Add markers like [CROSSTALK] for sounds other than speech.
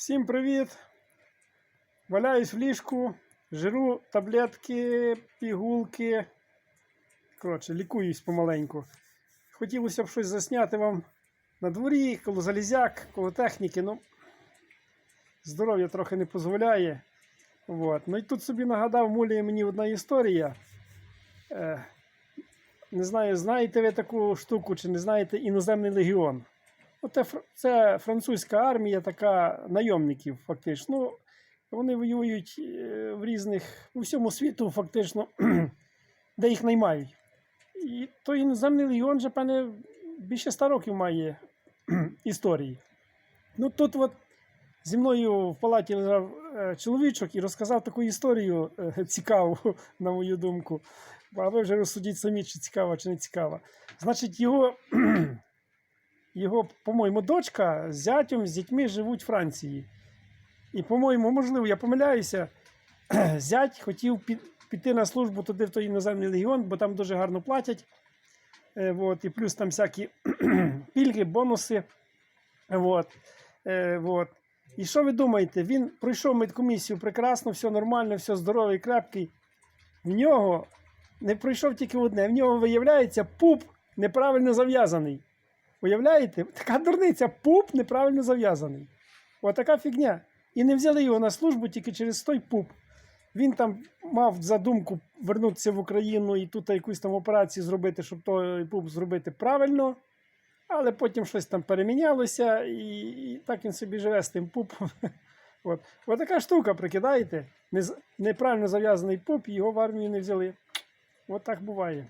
Всім привіт! Валяюсь в ліжку, жру таблетки, пігулки. Коротше, лікуюсь помаленьку. Хотілося б щось засняти вам на дворі, коло залізяк, коло техніки. Ну, здоров'я трохи не дозволяє. Вот. Ну і тут собі нагадав муляє мені одна історія. Е, не знаю, знаєте ви таку штуку чи не знаєте іноземний легіон. Це, французька армія, така найомників, фактично. Ну, вони воюють е, в різних, у всьому світу, фактично, [CLEARS THROAT] де їх наймають. І той іноземний легіон вже, певне, більше 100 років має [CLEARS THROAT] історії. Ну, тут от зі мною в палаті лежав е, чоловічок і розказав таку історію е, [LAUGHS] цікаву, на мою думку. А ви вже розсудіть самі, чи цікава, чи не цікава. Значить, його [CLEARS THROAT] його, по-моєму, дочка з зятем, з дітьми живуть в Франції. І, по-моєму, можливо, я помиляюся, [CLEARS THROAT] зять хотів піти на службу туди, в той іноземний легіон, бо там дуже гарно платять. Е, вот, і плюс там всякі [CLEARS THROAT] пільги, бонуси. Вот, е, вот. І що ви думаєте? Він пройшов медкомісію прекрасно, все нормально, все здоровий, крепкий. В нього не пройшов тільки одне, в нього виявляється пуп неправильно зав'язаний. Уявляєте? Така дурниця, пуп неправильно зав'язаний. Отака фігня. І не взяли його на службу тільки через той пуп. Він там мав задумку вернутися в Україну і тут якусь там операцію зробити, щоб той пуп зробити правильно. Але потім щось там перемінялося, і, і так він собі живе з тим пупом. [LAUGHS] От. От така штука, прикидаєте? Неправильно зав'язаний пуп, його в армію не взяли. От так буває.